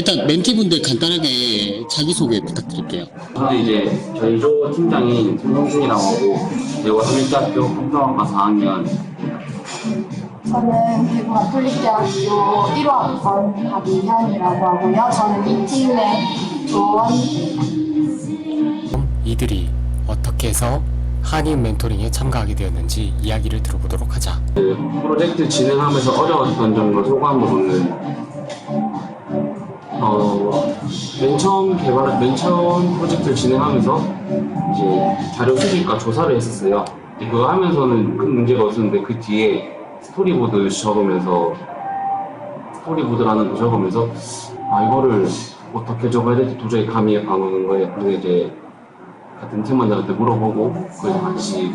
일단 멘티분들 간단하게 자기소개 부탁드릴게요. 근데 이제 저희 조 팀장인 김성준이라고 하고 대구 서민대학교 평평학과 4학년 저는 대구 가톨릭대학교 1호학번 박이현이라고 하고요. 저는 이 팀의 조원 이들이 어떻게 해서 한인 멘토링에 참가하게 되었는지 이야기를 들어보도록 하자. 그 프로젝트 진행하면서 어려웠던 점과 소감으로는 어, 맨 처음 개발, 맨 처음 프로젝트를 진행하면서 이제 자료 수집과 조사를 했었어요. 그거 하면서는 큰 문제가 없었는데 그 뒤에 스토리보드 적으면서 스토리보드라는 거 적으면서 아 이거를 어떻게 적어야 될지 도저히 감이 안 오는 거예요. 그래서 이제 같은 팀원들한테 물어보고 그래서 같이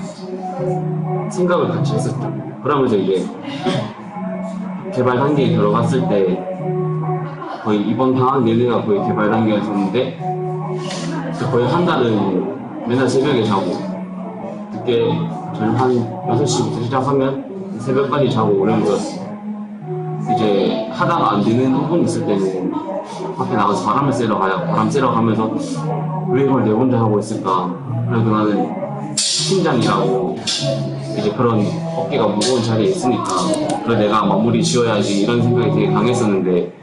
생각을 같이 했었죠. 그러면서 이제 개발 단계에 들어갔을 때 거의 이번 방학 내내가 거의 개발 단계였었는데 그 거의 한 달은 맨날 새벽에 자고 늦게 저녁 한 6시부터 시작하면 새벽까지 자고 오려면 이제 하다가 안 되는 부분 있을 때는 밖에 나가서 바람을 쐬러 가요. 바람 쐬러 가면서 왜 이걸 내 혼자 하고 있을까? 그래도 나는 팀장이라고 이제 그런 어깨가 무거운 자리에 있으니까 그래 내가 마무리 지어야지 이런 생각이 되게 강했었는데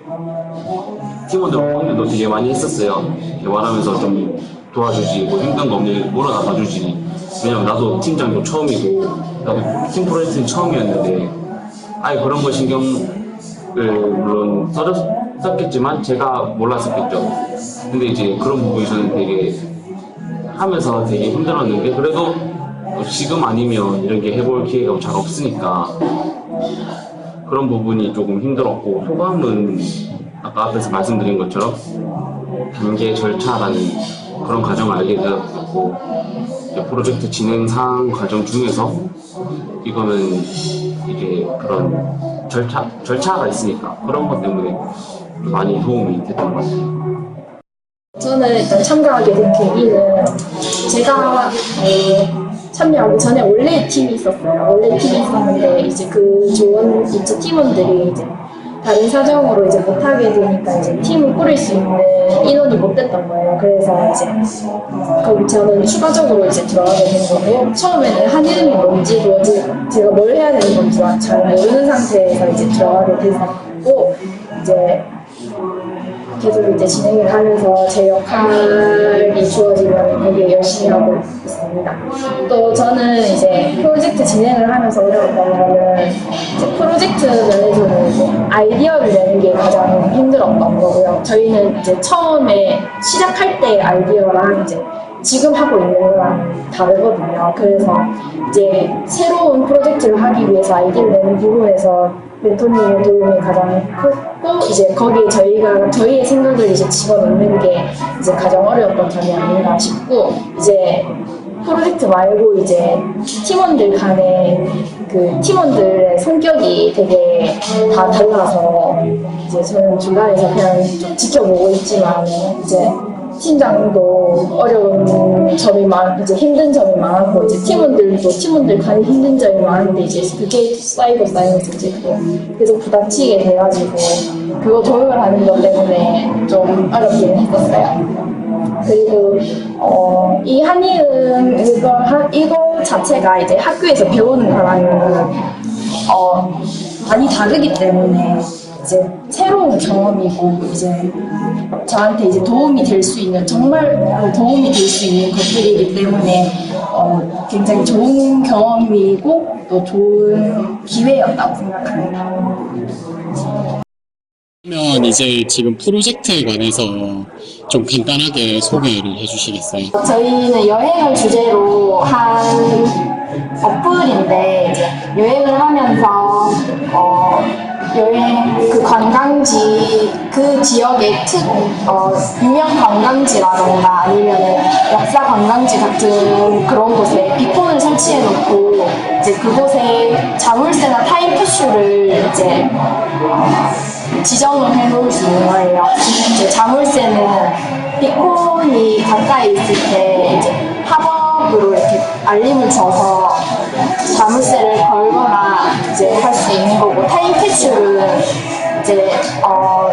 팀원들 언니도 되게 많이 했었어요. 개발하면서 좀 도와주지, 뭐 힘든 거 없는 물어나 봐주지. 왜냐면 나도 팀장도 처음이고 나도 팀 프로젝트는 처음이었는데 아예 그런 거 신경을 물론 써줬었겠지만 제가 몰랐었겠죠. 근데 이제 그런 부분이 저는 되게 하면서 되게 힘들었는데 그래도 지금 아니면 이런 게 해볼 기회가 잘 없으니까 그런 부분이 조금 힘들었고 소감은 아까 앞에서 말씀드린 것처럼 단계 절차라는 그런 과정을 알게 되었고 프로젝트 진행 상황 과정 중에서 이거는 이게 그런 절차 절차가 있으니까 그런 것 때문에 많이 도움이 됐던 것 같아요. 저는 일단 참가하게 된 계기는 제가 어, 참여하기 전에 원래 팀이 있었어요. 원래 팀이 있었는데 이제 그 좋은 이제 팀원들이 이제 다른 사정으로 이제 못하게 되니까 이제 팀을 꾸릴 수 있는 인원이 못 됐던 거예요. 그래서 이제 거기 저는 추가적으로 이제 들어가게 된 거고 처음에는 한 이름이 뭔지도 이제 제가 뭘 해야 되는 건지 잘 모르는 상태에서 이제 들어가게 됐었고 이제 계속 이제 진행을 하면서 제 역할이 주어지면 되게 열심히 하고 있습니다. 또 저는 이제 프로젝트 진행을 하면서 어려웠던 거는 이제 프로젝트 이제 아이디어를 내는 게 가장 힘들었던 거고요. 저희는 이제 처음에 시작할 때 아이디어랑 이제 지금 하고 있는 거랑 다르거든요. 그래서 이제 새로운 프로젝트를 하기 위해서 아이디어를 내는 부분에서 멘토님의 도움이 가장 크고 이제 거기에 저희가 저희의 생각을 이제 집어넣는 게 이제 가장 어려웠던 점이 아닌가 싶고 이제 프로젝트 말고 이제 팀원들 간의 그 팀원들의 성격이 되게 다 달라서 이제 저는 중간에서 그냥 좀 지켜보고 있지만 이제 팀장도 어려운 점이 많, 이제 힘든 점이 많고 이제 팀원들도 팀원들 간에 힘든 점이 많은데 이제 그게 쌓이고 쌓이면서 이제 계속 부닥치게 돼가지고 그거 조율하는 것 때문에 좀 어렵긴 했었어요. 그리고 어, 이 한이은 이거 하- 이거 자체가 이제 학교에서 배우는 거랑은 어, 많이 다르기 때문에 이제 새로운 경험이고 이제 저한테 이제 도움이 될 수 있는 정말 도움이 될 수 있는 것들이기 때문에 어, 굉장히 좋은 경험이고 또 좋은 기회였다고 생각합니다. 그러면 이제 지금 프로젝트에 관해서 좀 간단하게 소개를 해주시겠어요? 저희는 여행을 주제로 한 어플인데 이제 여행을 하면서 어, 여행 그 관광지 그 지역의 특 어, 유명 관광지라던가 아니면 역사 관광지 같은 그런 곳에 비콘을 설치해 놓고 이제 그곳에 자물쇠나 타임캡슐을 이제 지정을 해놓을 수 있는 거예요. 이제 자물쇠는 비콘이 가까이 있을 때 이제 팝업으로 이렇게 알림을 줘서 자물쇠를 걸거나 이제 할 수 있는 거고 타임캡슐은 이제 어,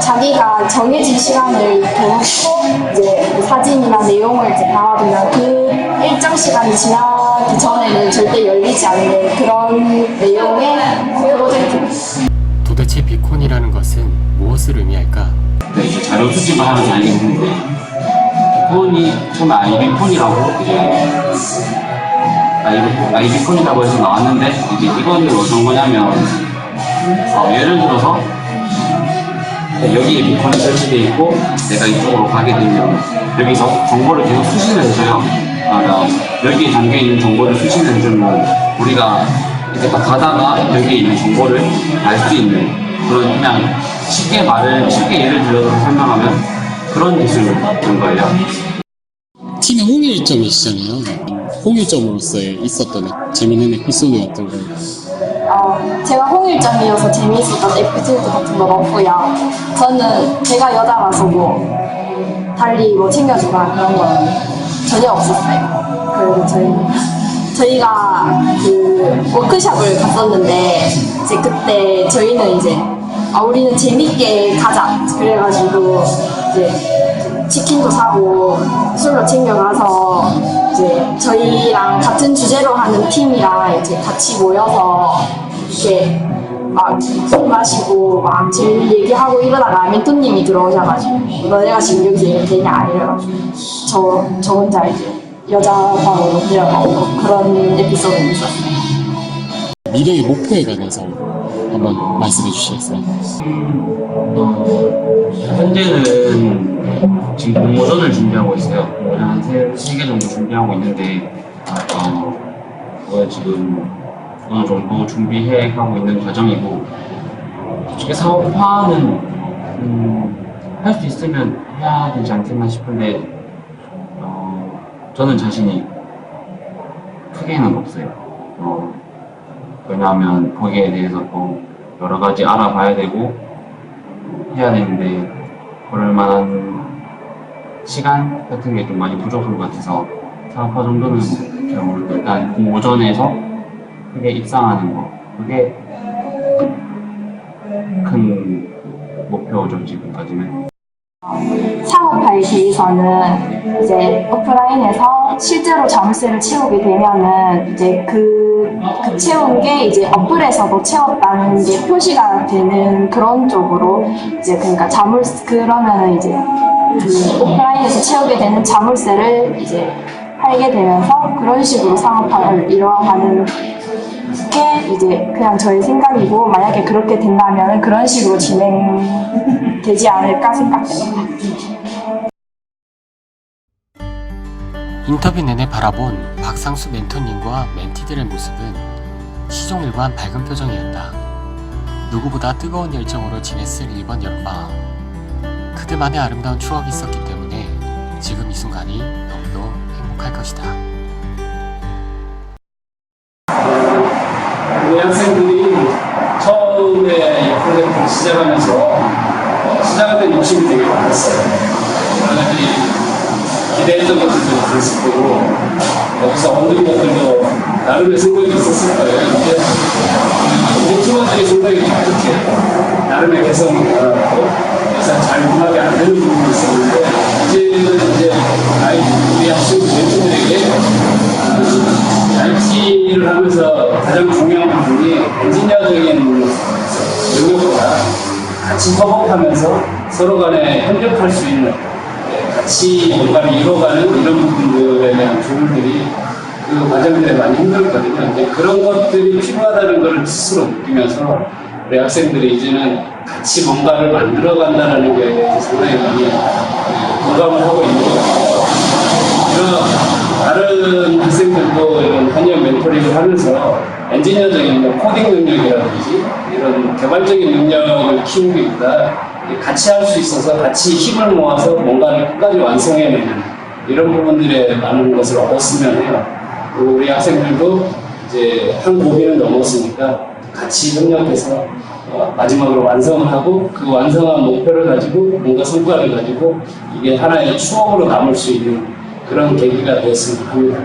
자기가 정해진 시간을 대놓고 이제 그 사진이나 내용을 이제 담아두면 그 일정 시간이 지나기 전에는 절대 열리지 않는 그런 내용의 프로젝트. 도대체 비콘이라는 것은 무엇을 의미할까? 네, 이제 자료 수집을 알게 됐는데 폰이 처음에 아이비폰이라고 이제 아이비, 아이비폰이라고 해서 나왔는데 이제 이거는 어떤 거냐면 어, 예를 들어서 여기에 비콘이 설치되어 있고 내가 이쪽으로 가게 되면 여기서 정보를 계속 수신을 해줘요. 그러니까 여기에 담겨 있는 정보를 수신을 해주면 우리가 이렇게 딱 가다가 여기에 있는 정보를 알 수 있는 그런 그냥 쉽게 말을 쉽게 예를 들어서 설명하면 그런 기술인 거예요. 팀의 홍일점이시잖아요. 홍일점으로서의 있었던 재밌는 에피소드 같은 거. 어, 제가 홍일점이어서 재미있었던 에피소드 같은 건 없고요. 저는 제가 여자라서 뭐 달리 뭐 챙겨주거나 그런 건 전혀 없었어요. 그리고 저희 저희가 그 워크샵을 갔었는데 이제 그때 저희는 이제 아 우리는 재밌게 가자 그래가지고 이제 치킨도 사고 술로 챙겨가서 이제 저희랑 같은 주제로 하는 팀이랑 이제 같이 모여서 이렇게 막술 마시고 막 재밌는 얘기하고 이러다가 멘토님이 들어오셔가지고 너네가 지금 여기서 이렇게 되냐 이래가지고 저, 저 혼자 이제 여자 방으로 데려가고 그런 에피소드는 있었어요. 미래의 목표에 관해서 한번 말씀해 주시겠어요? 현재는 지금 공모전을 준비하고 있어요. 공모전 한세개 정도 준비하고 있는데, 어, 지금 어느 정도 준비해 가고 있는 과정이고, 솔직히 사업화는, 음, 할 수 있으면 해야 되지 않겠나 싶은데, 어, 저는 자신이 크게는 없어요. 어, 왜냐하면 거기에 대해서 또 여러 가지 알아봐야 되고, 해야 되는데 그럴 만한 시간 같은 게 좀 많이 부족한 것 같아서 사업화 정도는 제가 모르고 일단 공모전에서 크게 입상하는 거 그게 큰 목표죠 지금까지는 사업화에 대해서는 이제 오프라인에서 실제로 자물쇠를 채우게 되면은 이제 그, 그 채운 게 이제 어플에서도 채웠다는 게 표시가 되는 그런 쪽으로 이제 그러니까 자물쇠 그러면은 이제 그 오프라인에서 채우게 되는 자물쇠를 이제 팔게 되면서 그런 식으로 사업화를 이루어가는 게 이제 그냥 저의 생각이고 만약에 그렇게 된다면 그런 식으로 진행 되지 않을까 생각됩니다. 인터뷰 내내 바라본 박상수 멘토님과 멘티들의 모습은 시종일관 밝은 표정이었다. 누구보다 뜨거운 열정으로 지냈을 이번 여름방학. 그들만의 아름다운 추억이 있었기 때문에 지금 이 순간이 너무도 행복할 것이다. 우리 학생들이 처음에 이 프로젝트를 시작하면서 어, 시작할 때 욕심이 되게 많았어요. 여러분들이 기대했던 것들도 있을 거고 여기서 얻는 것들도 나름의 생각이 있었을 거예요. 근데 우리 팀원들이 상당히 이렇게 나름의 개성이 많았고 그래서 잘 분합이 안 되는 부분이 있었는데 이제는 이제 아이 우리 학생 멘토들에게 IT를 하면서 가장 중요한 부분이 엔지니어적인 능력보다 같이 협업하면서 서로 간에 협력할 수 있는 네, 같이 뭔가를 이뤄가는 이런 부분들에 대한 조언들이 그 과정들에 많이 힘들거든요. 이제 그런 것들이 필요하다는 것을 스스로 느끼면서 우리 학생들이 이제는 같이 뭔가를 만들어 간다는 것에 대해서 상당히 많이 네, 공감을 하고 있는 것 같아요. 다른 학생들도 이런 한의원 멘토링을 하면서 엔지니어적인 뭐 코딩 능력이라든지 이런 개발적인 능력을 키우기보다 같이 할 수 있어서 같이 힘을 모아서 뭔가를 끝까지 완성해내는 이런 부분들에 많은 것을 얻었으면 해요. 그리고 우리 학생들도 이제 한 고비를 넘었으니까 같이 협력해서 어, 마지막으로 완성을 하고 그 완성한 목표를 가지고 뭔가 성과를 가지고 이게 하나의 추억으로 남을 수 있는 그런 계기가 되었으면 합니다.